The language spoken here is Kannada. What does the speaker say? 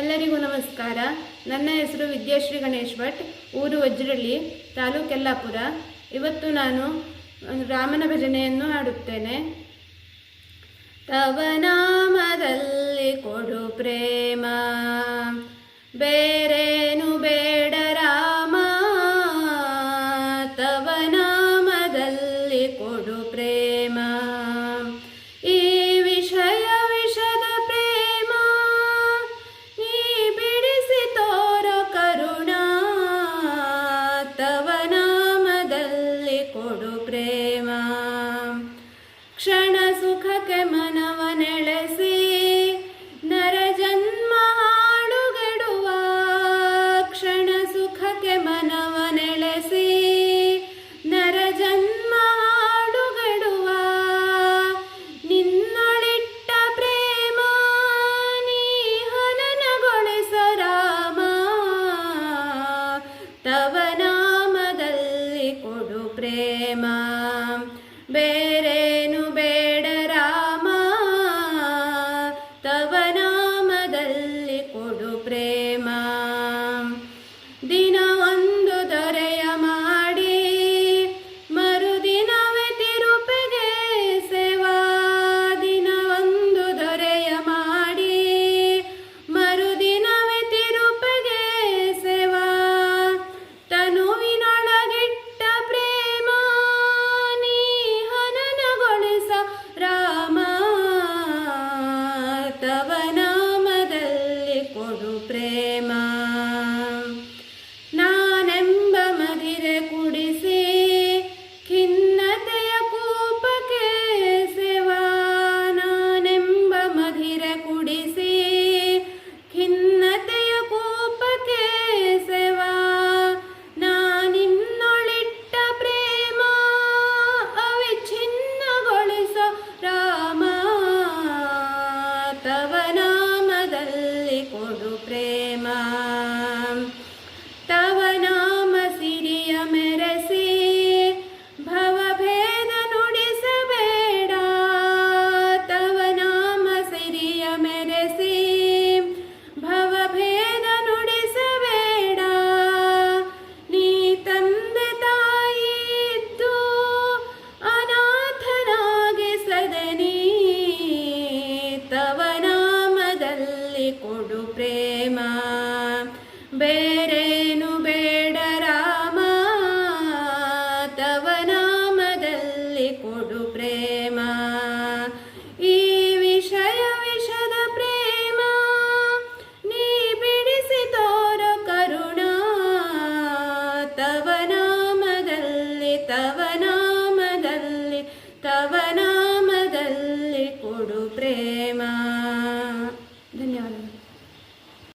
ಎಲ್ಲರಿಗೂ ನಮಸ್ಕಾರ. ನನ್ನ ಹೆಸರು ವಿದ್ಯಾಶ್ರೀ ಗಣೇಶ್ ಭಟ್ ಊರು ವಜ್ರಳ್ಳಿ ತಾಲೂಕೆಲ್ಲಾಪುರ ಇವತ್ತು ನಾನು ರಾಮನ ಭಜನೆಯನ್ನು ಹಾಡುತ್ತೇನೆ. ತವನಾಮದಲ್ಲಿ ಕೊಡು ಪ್ರೇಮ. ತವ ನಾಮದಲ್ಲಿ ಕೊಡು ಪ್ರೇಮ ನಾಮದಲ್ಲಿ ಕೊಡು ಪ್ರೇಮ ಬಂತು ಪ್ರೇಮ. ಬೇರೇನು ಬೇಡ ರಾಮ. ತವ ನಾಮದಲ್ಲಿ ಕೊಡು ಪ್ರೇಮ. ಈ ವಿಷಯ ವಿಷದ ಪ್ರೇಮ. ನೀ ಬಿಡಿಸಿ ತೋರ ಕರುಣ. ತವ